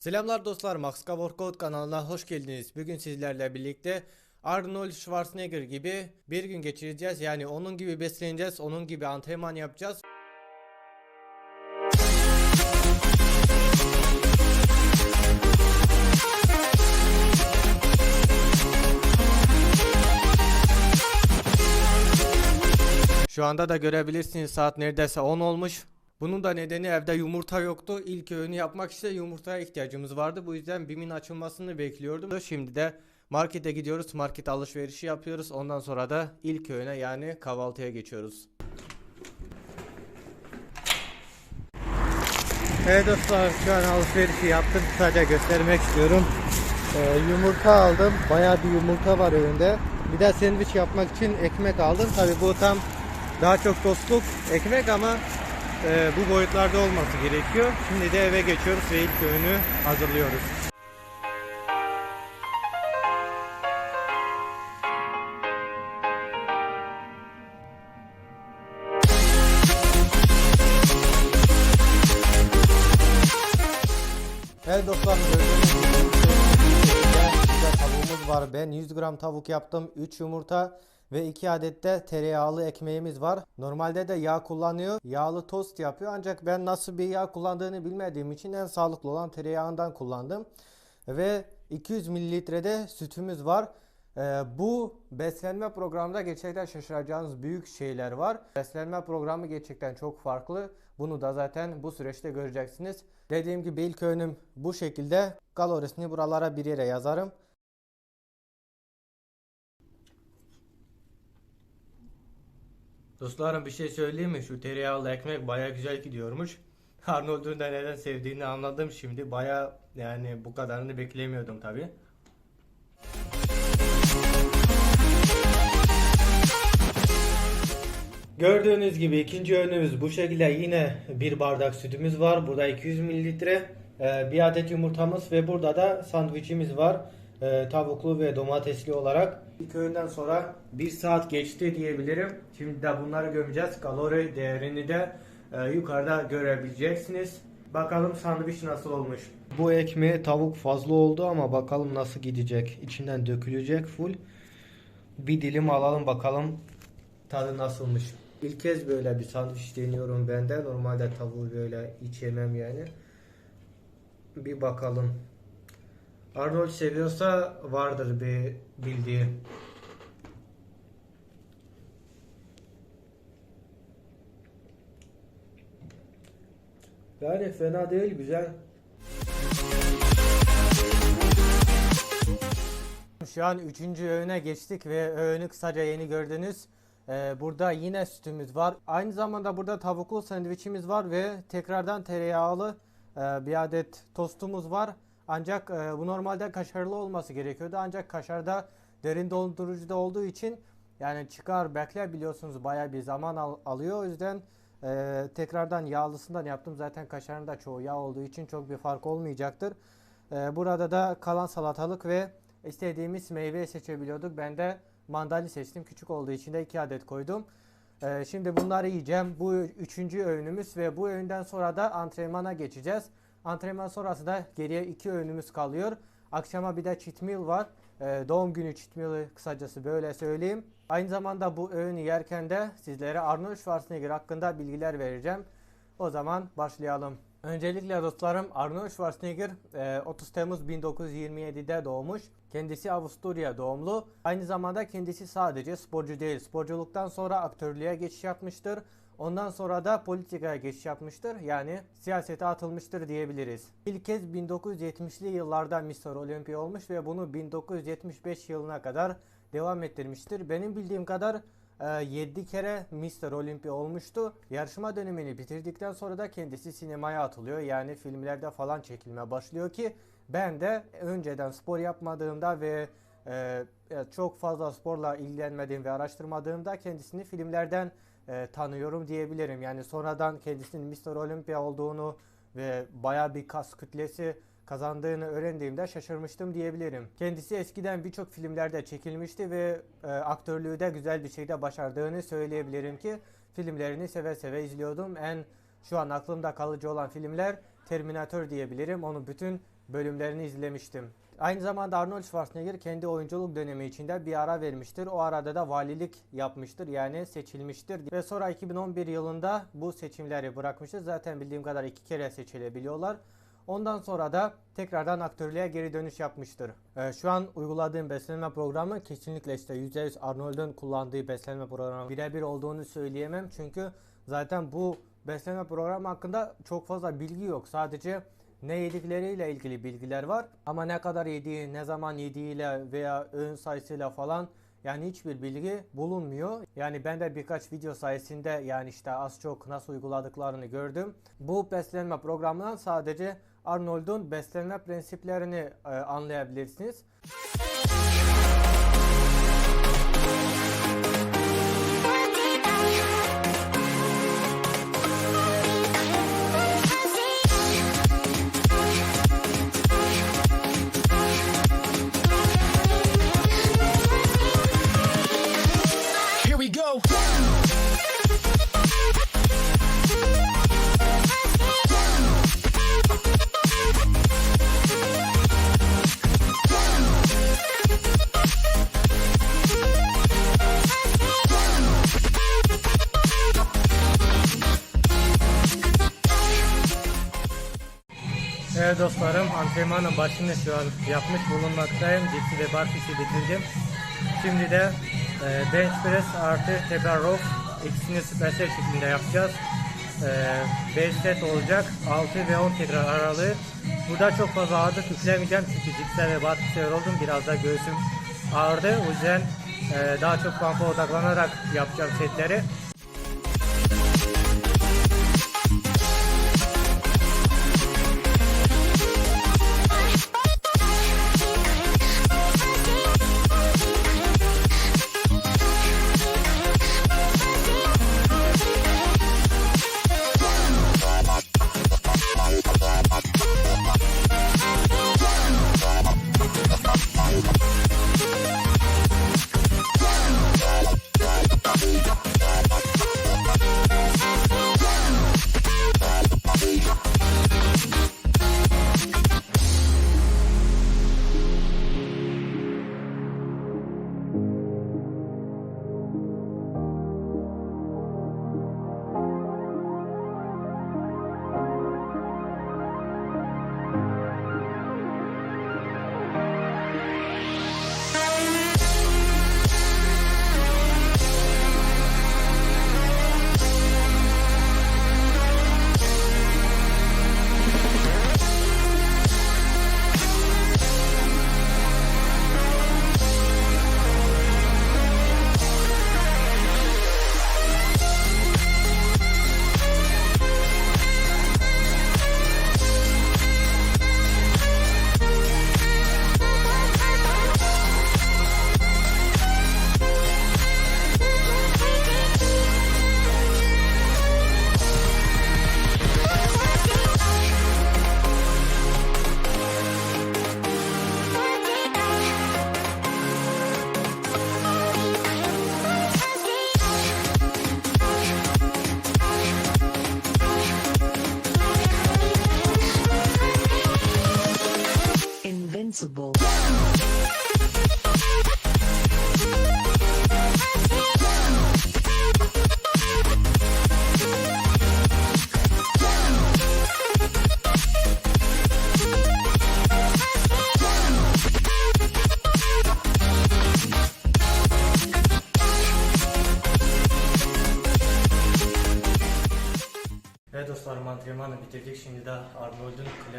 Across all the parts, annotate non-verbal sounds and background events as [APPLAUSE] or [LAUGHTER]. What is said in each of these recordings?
Selamlar dostlar, Max Cover Workout kanalına hoş geldiniz. Bugün sizlerle birlikte Arnold Schwarzenegger gibi bir gün geçireceğiz. Yani onun gibi besleneceğiz, onun gibi antrenman yapacağız. Şu anda da görebilirsiniz saat neredeyse 10 olmuş. Bunun da nedeni evde yumurta yoktu. İlk öğünü yapmak için yumurtaya ihtiyacımız vardı. Bu yüzden BİM'in açılmasını bekliyordum. Şimdi de markete gidiyoruz. Market alışverişi yapıyoruz. Ondan sonra da ilk öğüne yani kahvaltıya geçiyoruz. Evet dostlar şu an alışverişi yaptım. Sadece göstermek istiyorum. Ee, yumurta aldım. Bayağı bir yumurta var önünde. Bir de sandviç yapmak için ekmek aldım. Tabi bu tam daha çok dostluk ekmek ama e, bu boyutlarda olması gerekiyor. Şimdi de eve geçiyoruz ve ilk öğünü hazırlıyoruz. Evet dostlar gördüğünüz gibi tavuğumuz var. Ben 100 gram tavuk yaptım. 3 yumurta ve 2 adet de tereyağlı ekmeğimiz var. Normalde de yağ kullanıyor. Yağlı tost yapıyor. Ancak ben nasıl bir yağ kullandığını bilmediğim için en sağlıklı olan tereyağından kullandım. Ve 200 mililitrede sütümüz var. Ee, bu beslenme programında gerçekten şaşıracağınız büyük şeyler var. Beslenme programı gerçekten çok farklı. Bunu da zaten bu süreçte göreceksiniz. Dediğim gibi ilk öğünüm bu şekilde. Kalorisini buralara bir yere yazarım. Dostlarım bir şey söyleyeyim mi? Şu tereyağlı ekmek baya güzel gidiyormuş. [LAUGHS] Arnold'un da neden sevdiğini anladım şimdi. Baya yani bu kadarını beklemiyordum tabi. Gördüğünüz gibi ikinci öğünümüz bu şekilde yine bir bardak sütümüz var. Burada 200 mililitre e, bir adet yumurtamız ve burada da sandviçimiz var. E, tavuklu ve domatesli olarak. İlk öğünden sonra bir saat geçti diyebilirim. Şimdi de bunları gömeceğiz. Kalori değerini de e, yukarıda görebileceksiniz. Bakalım sandviç nasıl olmuş. Bu ekmeğe tavuk fazla oldu ama bakalım nasıl gidecek. İçinden dökülecek full. Bir dilim alalım bakalım tadı nasılmış. İlk kez böyle bir sandviç deniyorum ben de. Normalde tavuğu böyle hiç yemem yani. Bir bakalım. Arnold seviyorsa vardır bir bildiği. Yani fena değil güzel. Şu an üçüncü öğüne geçtik ve öğünü kısaca yeni gördünüz. Ee, burada yine sütümüz var. Aynı zamanda burada tavuklu sandviçimiz var ve tekrardan tereyağlı e, bir adet tostumuz var. Ancak e, bu normalde kaşarlı olması gerekiyordu. Ancak kaşarda derin dondurucuda olduğu için yani çıkar bekler biliyorsunuz baya bir zaman al- alıyor. O yüzden e, tekrardan yağlısından yaptım. Zaten kaşarın da çoğu yağ olduğu için çok bir fark olmayacaktır. E, burada da kalan salatalık ve istediğimiz meyve seçebiliyorduk. Ben de mandalina seçtim. Küçük olduğu için de 2 adet koydum. Ee, şimdi bunları yiyeceğim. Bu üçüncü öğünümüz ve bu öğünden sonra da antrenmana geçeceğiz. Antrenman sonrası da geriye iki öğünümüz kalıyor. Akşama bir de cheat meal var. Ee, doğum günü cheat meal'ı kısacası böyle söyleyeyim. Aynı zamanda bu öğünü yerken de sizlere Arnold Schwarzenegger hakkında bilgiler vereceğim. O zaman başlayalım. Öncelikle dostlarım Arnold Schwarzenegger e, 30 Temmuz 1927'de doğmuş. Kendisi Avusturya doğumlu. Aynı zamanda kendisi sadece sporcu değil. Sporculuktan sonra aktörlüğe geçiş yapmıştır. Ondan sonra da politikaya geçiş yapmıştır. Yani siyasete atılmıştır diyebiliriz. İlk kez 1970'li yıllarda Mr. Olympia olmuş ve bunu 1975 yılına kadar devam ettirmiştir. Benim bildiğim kadar 7 kere Mr. Olympia olmuştu. Yarışma dönemini bitirdikten sonra da kendisi sinemaya atılıyor. Yani filmlerde falan çekilmeye başlıyor ki ben de önceden spor yapmadığımda ve e, çok fazla sporla ilgilenmediğim ve araştırmadığımda kendisini filmlerden e, tanıyorum diyebilirim. Yani sonradan kendisinin Mr. Olympia olduğunu ve baya bir kas kütlesi kazandığını öğrendiğimde şaşırmıştım diyebilirim. Kendisi eskiden birçok filmlerde çekilmişti ve e, aktörlüğü de güzel bir şekilde başardığını söyleyebilirim ki filmlerini seve seve izliyordum. En şu an aklımda kalıcı olan filmler Terminator diyebilirim. Onu bütün bölümlerini izlemiştim. Aynı zamanda Arnold Schwarzenegger kendi oyunculuk dönemi içinde bir ara vermiştir. O arada da valilik yapmıştır yani seçilmiştir. Ve sonra 2011 yılında bu seçimleri bırakmıştır. Zaten bildiğim kadar iki kere seçilebiliyorlar. Ondan sonra da tekrardan aktörlüğe geri dönüş yapmıştır. Ee, şu an uyguladığım beslenme programı kesinlikle işte %100 Arnold'un kullandığı beslenme programı birebir olduğunu söyleyemem. Çünkü zaten bu beslenme programı hakkında çok fazla bilgi yok. Sadece ne yedikleriyle ilgili bilgiler var. Ama ne kadar yediği, ne zaman yediğiyle veya öğün sayısıyla falan yani hiçbir bilgi bulunmuyor. Yani ben de birkaç video sayesinde yani işte az çok nasıl uyguladıklarını gördüm. Bu beslenme programından sadece Arnold'un beslenme prensiplerini e, anlayabilirsiniz. Evet dostlarım antrenmanın başını şu an yapmış bulunmaktayım. Dipsi ve barfix'i bitirdim. Şimdi de e, bench press artı row ikisini süpersel şeklinde yapacağız. E, 5 set olacak. 6 ve 10 tekrar aralığı. Burada çok fazla ağırlık yüklemeyeceğim çünkü dipsel ve barfix'e yoruldum. Biraz da göğsüm ağrıdı. O yüzden e, daha çok pumpa odaklanarak yapacağım setleri.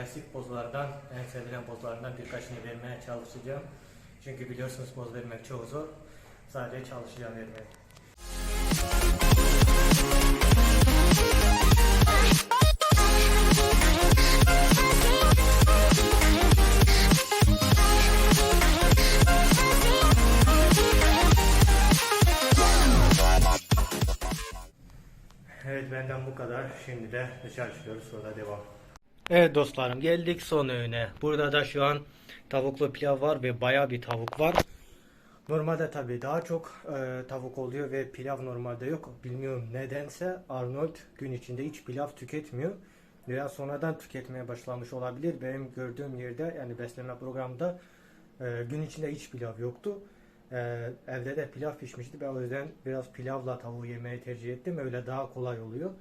Klasik pozlardan, en sevilen pozlarından birkaçını vermeye çalışacağım. Çünkü biliyorsunuz poz vermek çok zor. Sadece çalışacağım vermeye. Evet benden bu kadar. Şimdi de dışarı çıkıyoruz sonra devam. Evet dostlarım geldik son öğüne. Burada da şu an tavuklu pilav var ve baya bir tavuk var. Normalde tabii daha çok e, tavuk oluyor ve pilav normalde yok. Bilmiyorum nedense Arnold gün içinde hiç pilav tüketmiyor. veya sonradan tüketmeye başlamış olabilir. Benim gördüğüm yerde yani beslenme programında e, gün içinde hiç pilav yoktu. E, evde de pilav pişmişti. Ben o yüzden biraz pilavla tavuğu yemeyi tercih ettim. Öyle daha kolay oluyor.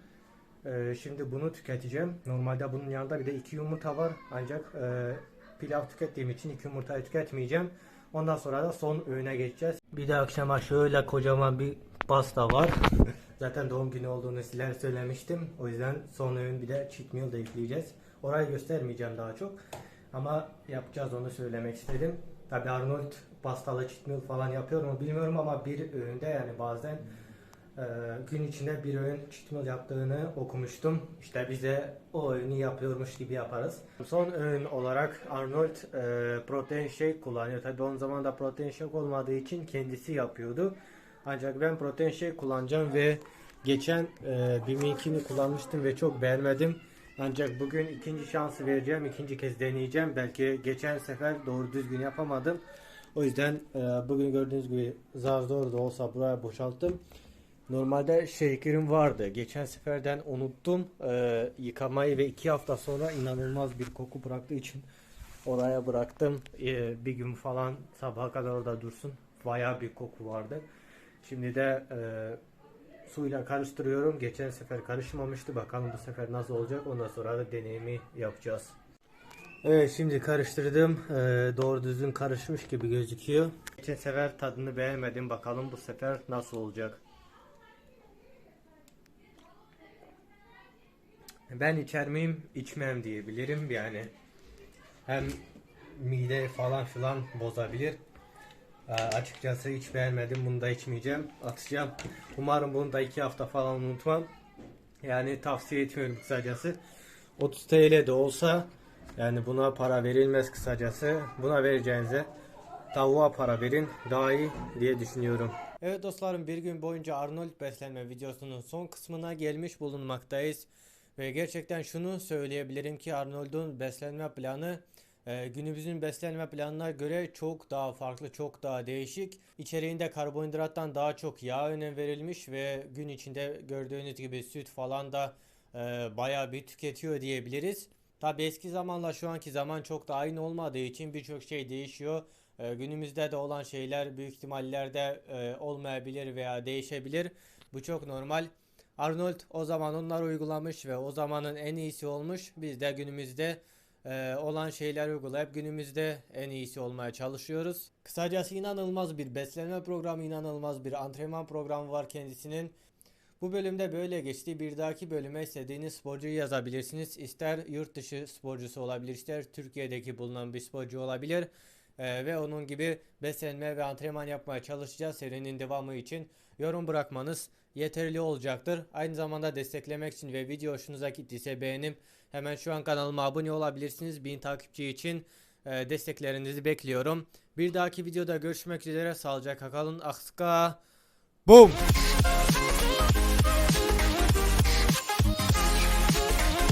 E, şimdi bunu tüketeceğim. Normalde bunun yanında bir de iki yumurta var. Ancak e, pilav tükettiğim için iki yumurtayı tüketmeyeceğim. Ondan sonra da son öğüne geçeceğiz. Bir de akşama şöyle kocaman bir pasta var. [LAUGHS] Zaten doğum günü olduğunu sizlere söylemiştim. O yüzden son öğün bir de cheat meal de ekleyeceğiz. Orayı göstermeyeceğim daha çok. Ama yapacağız onu söylemek istedim. Tabi Arnold pastalı cheat meal falan yapıyor mu bilmiyorum ama bir öğünde yani bazen e, gün içinde bir cheat meal yaptığını okumuştum. İşte bize o öğünü yapıyormuş gibi yaparız. Son öğün olarak Arnold e, protein shake kullanıyor. Tabi onun zaman da protein shake olmadığı için kendisi yapıyordu. Ancak ben protein shake kullanacağım ve geçen e, Bim'inkini kullanmıştım ve çok beğenmedim. Ancak bugün ikinci şansı vereceğim. ikinci kez deneyeceğim. Belki geçen sefer doğru düzgün yapamadım. O yüzden e, bugün gördüğünüz gibi zar zor da olsa buraya boşalttım. Normalde shaker'im vardı. Geçen seferden unuttum e, yıkamayı ve iki hafta sonra inanılmaz bir koku bıraktığı için oraya bıraktım. E, bir gün falan sabaha kadar orada dursun. Bayağı bir koku vardı. Şimdi de e, suyla karıştırıyorum. Geçen sefer karışmamıştı. Bakalım bu sefer nasıl olacak. Ondan sonra da deneyimi yapacağız. Evet şimdi karıştırdım. E, doğru düzgün karışmış gibi gözüküyor. Geçen sefer tadını beğenmedim. Bakalım bu sefer nasıl olacak. Ben içer miyim, içmem diyebilirim yani. Hem mide falan filan bozabilir. Aa, açıkçası hiç beğenmedim. Bunu da içmeyeceğim. Atacağım. Umarım bunu da iki hafta falan unutmam. Yani tavsiye etmiyorum kısacası. 30 TL de olsa yani buna para verilmez kısacası. Buna vereceğinize tavuğa para verin daha iyi diye düşünüyorum. Evet dostlarım bir gün boyunca Arnold beslenme videosunun son kısmına gelmiş bulunmaktayız. Ve gerçekten şunu söyleyebilirim ki Arnold'un beslenme planı e, günümüzün beslenme planına göre çok daha farklı, çok daha değişik. İçeriğinde karbonhidrattan daha çok yağ önem verilmiş ve gün içinde gördüğünüz gibi süt falan da e, bayağı bir tüketiyor diyebiliriz. Tabi eski zamanla şu anki zaman çok da aynı olmadığı için birçok şey değişiyor. E, günümüzde de olan şeyler büyük ihtimallerde e, olmayabilir veya değişebilir. Bu çok normal. Arnold o zaman onlar uygulamış ve o zamanın en iyisi olmuş. Biz de günümüzde e, olan şeyler uygulayıp günümüzde en iyisi olmaya çalışıyoruz. Kısacası inanılmaz bir beslenme programı, inanılmaz bir antrenman programı var kendisinin. Bu bölümde böyle geçti. Bir dahaki bölüme istediğiniz sporcuyu yazabilirsiniz. İster yurt dışı sporcusu olabilir, ister Türkiye'deki bulunan bir sporcu olabilir. Ee, ve onun gibi beslenme ve antrenman yapmaya çalışacağız serinin devamı için. Yorum bırakmanız yeterli olacaktır. Aynı zamanda desteklemek için ve video hoşunuza gittiyse beğenip hemen şu an kanalıma abone olabilirsiniz. 1000 takipçi için e, desteklerinizi bekliyorum. Bir dahaki videoda görüşmek üzere. Sağlıcakla kalın. Akska. Boom.